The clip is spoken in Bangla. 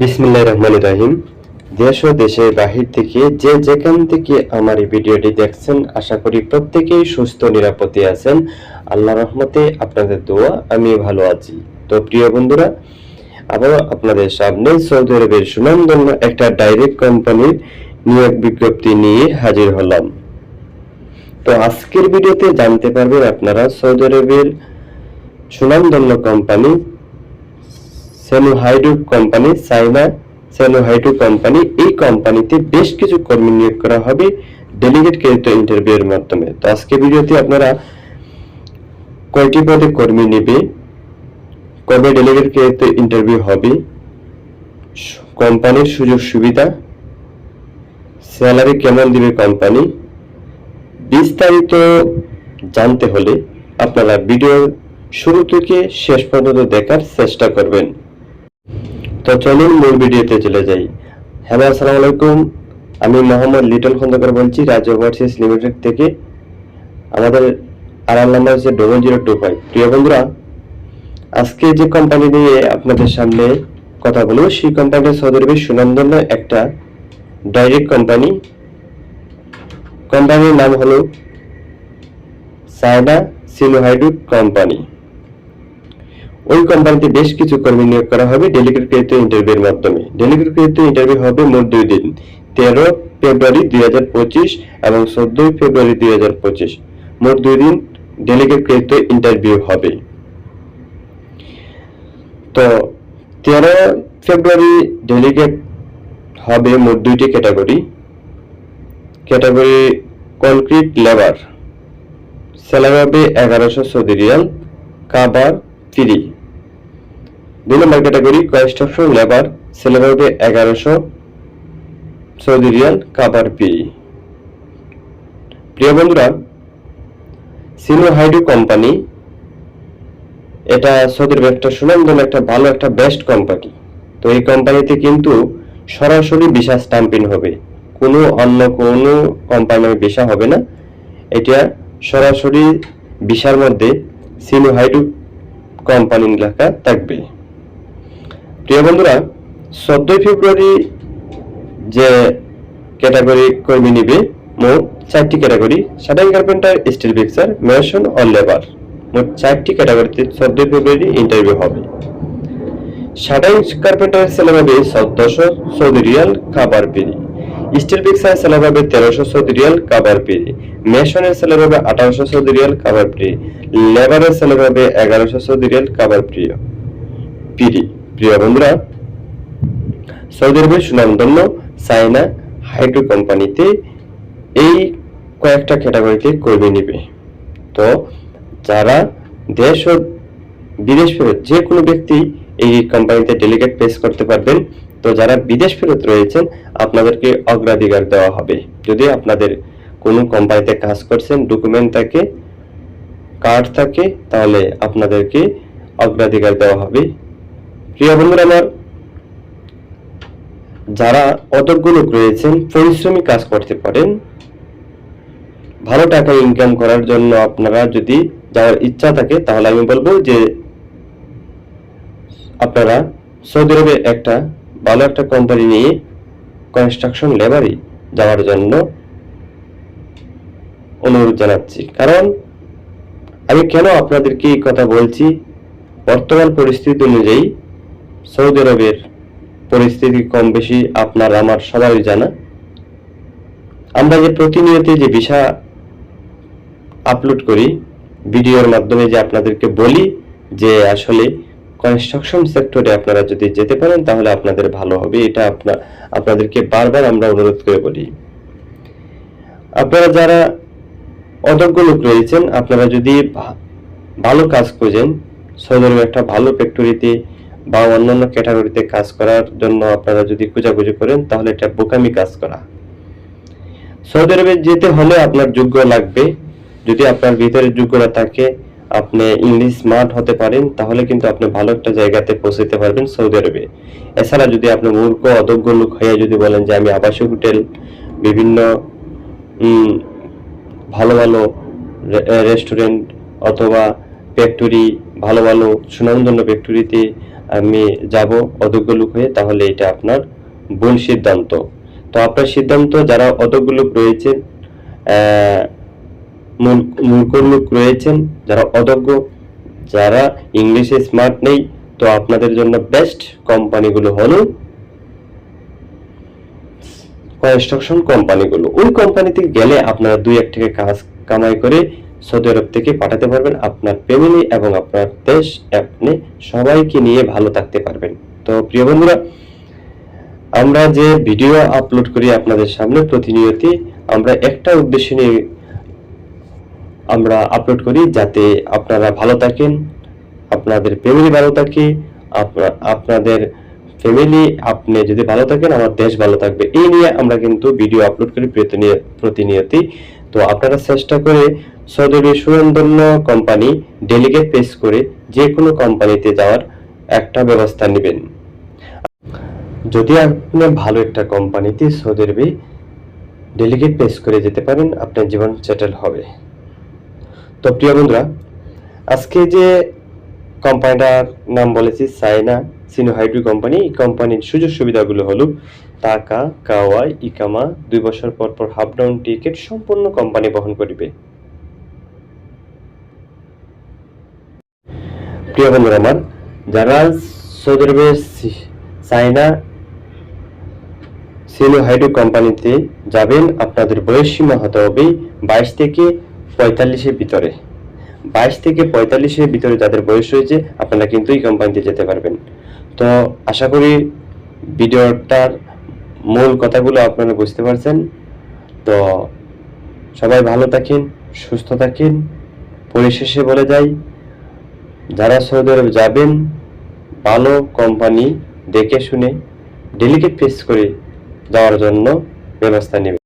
বিসমিল্লাহ রহমান রাহিম। দেশ ও দেশের বাহির থেকে যে যেখান থেকে আমার এই ভিডিওটি দেখছেন, আশা করি প্রত্যেকেই সুস্থ, নিরাপদে আছেন। আল্লাহ রহমতে আপনাদের দোয়া আমি ভালো আছি। তো প্রিয় বন্ধুরা, আবারও আপনাদের সামনে সৌদি আরবের সুনামধন্য একটা ডাইরেক্ট কোম্পানির নিয়োগ বিজ্ঞপ্তি নিয়ে হাজির হলাম। তো আজকের ভিডিওতে জানতে পারবেন আপনারা সৌদি আরবের সুনামধন্য company Sinohydro company China Sinohydro company এই কোম্পানিতে বেশ কিছু কর্মী নিয়োগ করা হবে ডেলিগেট ক্রেডিট ইন্টারভিউয়ের মাধ্যমে। তো আজকে ভিডিওতে আপনারা কয়টি পদে কর্মী নেবে, কবে ডেলিগেট ক্রেডিট ইন্টারভিউ হবে কোম্পানির সুযোগ সুবিধা স্যালারি কেমন দিবে কোম্পানি বিস্তারিত জানতে হলে আপনারা ভিডিও শুরু থেকে শেষ পর্যন্ত দেখার চেষ্টা করবেন। তো চলুন মূল ভিডিওতে চলে যাই। হ্যালো, আসসালামু আলাইকুম। আমি মোহাম্মদ লিটল খন্দকার বলছি, রাজ্য ওভারসিজ লিমিটেড থেকে। আমাদের আড়াল নাম্বার হচ্ছে ডবল জিরো টু ফাইভ প্রিয় বন্ধুরা, আজকে যে কোম্পানি নিয়ে আপনাদের সামনে কথা বলব, সেই কোম্পানিটা সৌদি আরবের সুনামধন্য একটা ডাইরেক্ট কোম্পানি কোম্পানির নাম হলো সাইনা সিনোহাইডু কোম্পানি। ওই কোম্পানিতে বেশ কিছু কর্মী নিয়োগ করা হবে ডেলিগেট কৃত ইন্টারভিউর মাধ্যমে। ডেলিগেট কৃত ইন্টারভিউ হবে মোট দুই দিন, তেরো ফেব্রুয়ারি দুই হাজার পঁচিশ এবং চোদ্দই ফেব্রুয়ারি দুই হাজার পঁচিশ। মোট দুই দিন ডেলিগেট কৃত ইন্টারভিউ হবে। তো তেরো ফেব্রুয়ারি ডেলিগেট হবে মোট দুইটি category category concrete labour salary হবে এগারোশো সৌদি রিয়াল, কাবার ফ্রি দুই number category construction labour salary হবে এগারোশো সৌদি রিয়াল, কাবার ফ্রি প্রিয় বন্ধুরা সিনো হাইডু কোম্পানি এটা সৌদির একটা সুনামধন্য, একটা ভালো, একটা বেস্ট কোম্পানি তো এই কোম্পানিতে কিন্তু সরাসরি ভিসা স্টাম্পিং হবে। কোনো অন্য কোনো কোম্পানির ভিসা হবে না। এটা সরাসরি ভিসার মধ্যে সিনো হাইডু কোম্পানি লেখা থাকবে। প্রিয় বন্ধুরা, চোদ্দই ফেব্রুয়ারি যে ক্যাটাগরি কর্মী নিবে, মোট চারটি ক্যাটাগরি সাধারণ কার্পেন্টার স্টিল ফিক্সার, মেশন ও লেবার। মোট চারটি ক্যাটাগরিতে চোদ্দই ফেব্রুয়ারি ইন্টারভিউ হবে। সাধারণ কার্পেন্টার স্যালারি হবে চোদ্দশো সৌদি রিয়াল খাবার পেরি। স্টিল ফিক্সার স্যালারি হবে তেরোশো সৌদি রিয়াল কাবার পেরি। মেশনের স্যালারি হবে আঠারোশো সৌদি রিয়াল কাবার পেরি। লেবারের স্যালারি হবে এগারোশো সৌদি রিয়াল কাবার প্রিয় পিরি। প্রিয় বন্ধুরা, সৌদি আরবের সুনামধন্য চাইনা হাইড্রো কোম্পানিতে এই কয়েকটা ক্যাটাগরিতে কর্মী নিবে। তো যারা দেশ ও বিদেশ ফেরত যে কোনো ব্যক্তি এই কোম্পানিতে ডেলিগেট পেশ করতে পারবেন, তো যারা বিদেশ ফেরত রয়েছেন, আপনাদেরকে অগ্রাধিকার দেওয়া হবে। যদি আপনাদের কোনো কোম্পানিতে কাজ করছেন ডকুমেন্ট থাকে কার্ড থাকে, তাহলে আপনাদেরকে অগ্রাধিকার দেওয়া হবে। প্রিয় বন্ধুরা আমার, যারা অযোগ্য লোক রয়েছেন, পরিশ্রমী কাজ করতে পারেন, ভালো টাকা ইনকাম করার জন্য আপনারা যদি যাওয়ার ইচ্ছা থাকে, তাহলে আমি বলব যে আপনারা সৌদি আরবে একটা ভালো একটা কোম্পানি নিয়ে কনস্ট্রাকশন লেবারি যাওয়ার জন্য অনুরোধ জানাচ্ছি। কারণ আমি কেন আপনাদেরকে এই কথা বলছি? বর্তমান পরিস্থিতি অনুযায়ী সৌদি আরবের পরিস্থিতি কম বেশি আপনার, আমার সবাই জানা। আমরা যে প্রতিনিয়ত যে ভিসা আপলোড করি, ভিডিওর মাধ্যমে যে আপনাদেরকে বলি যে আসলে কনস্ট্রাকশন সেক্টরে আপনারা যদি যেতে পারেন, তাহলে আপনাদের ভালো হবে। এটা আপনার আপনাদেরকে বারবার আমরা অনুরোধ করে বলি। আপনারা যারা অযোগ্য লোক রয়েছেন, আপনারা যদি ভালো কাজ খুঁজেন, সৌদি আরবে একটা ভালো ফ্যাক্টরিতে বা অন্যান্য ক্যাটাগরিতে কাজ করার জন্য আপনারা যদি খোঁজাখুঁজি করেন, তাহলে এটা বোকামি কাজ করা। সৌদি আরবে যেতে হলে আপনার যোগ্য লাগবে। যদি আপনার ভিতরে যোগ্যতা থাকে, আপনি ইংলিশ স্মার্ট হতে পারেন, তাহলে কিন্তু আপনি ভালো একটা জায়গাতে পৌঁছতে পারবেন সৌদি আরবে। এছাড়া যদি আপনি মূর্খ অযোগ্য লোক হয়ে যদি বলেন যে আমি আবাসিক হোটেল, বিভিন্ন ভালো ভালো রেস্টুরেন্ট অথবা ফ্যাক্টরি ভালো ভালো সুনামধন্য ফ্যাক্টরিতে আমি যাব অযোগ্য লোক হয়ে, তাহলে এটা আপনার ভুল সিদ্ধান্ত। তো আপনার সিদ্ধান্ত, যারা অযোগ্য লোক রয়েছেন মূর্খ লোক রয়েছেন, যারা অযোগ্য, যারা ইংলিশে স্মার্ট নেই, তো আপনাদের জন্য বেস্ট কোম্পানিগুলো হলো কনস্ট্রাকশন কোম্পানিগুলো। ওই কোম্পানিতে গেলে আপনারা দুই এক টাকা কাজ কামাই করে সৌদি আরব থেকে পাঠাতে পারবেন আপনার ফ্যামিলি এবং আপনার দেশ। আপনি সবাইকে নিয়ে ভালো থাকতে পারবেন। তো প্রিয় বন্ধুরা, আমরা যে ভিডিও আপলোড করি আপনাদের সামনে প্রতিনিয়তই, আমরা একটা উদ্দেশ্য নিয়ে আমরা আপলোড করি যাতে আপনারা ভালো থাকেন, আপনাদের ফ্যামিলি ভালো থাকে আপনাদের ফ্যামিলি আপনি যদি ভালো থাকেন, আমার দেশ ভালো থাকবে। এই নিয়ে আমরা কিন্তু ভিডিও আপলোড করি প্রতিনিয়- প্রতিনিয়তই। তো আপনারা চেষ্টা করে সৌদি সুরন্দন্য কোম্পানি ডেলিগেট পেশ করে যে কোনো কোম্পানিতে যাওয়ার একটা ব্যবস্থা নেবেন। যদি আপনি ভালো একটা কোম্পানিতে সৌদি আরবে ডেলিগেট পেশ করে যেতে পারেন, আপনার জীবন সেটেল হবে। তো প্রিয় বন্ধুরা, আজকে যে কোম্পানিটার নাম বলেছি, সাইনা সিনোহাইড্রি কোম্পানি, এই কোম্পানির সুযোগ সুবিধাগুলো হলো টাকা কাওয়াই, ইকামা, দুই বছর পর পর হাফ ডাউন টিকিট সম্পূর্ণ কোম্পানি বহন করিবে। প্রিয় বন্ধুরা আমার, যারা সৌদি আরবের সি- চায়না সিনো হাইড্রো কোম্পানিতে যাবেন, আপনাদের বয়স সীমা হতে হবে বাইশ থেকে পঁয়তাল্লিশের ভিতরে। বাইশ থেকে পঁয়তাল্লিশের ভিতরে যাদের বয়স রয়েছে আপনারা কিন্তু এই কোম্পানিতে যেতে পারবেন। তো আশা করি ভিডিওটার মূল কথাগুলো আপনারা বুঝতে পারছেন। তো সবাই ভালো থাকেন, সুস্থ থাকেন। পরিশেষে বলে যাই যারা সৌদি আরব যাবেন, ভালো কোম্পানি দেখে শুনে ডেলিকেট ফেস করে যাওয়ার জন্য ব্যবস্থা নেবে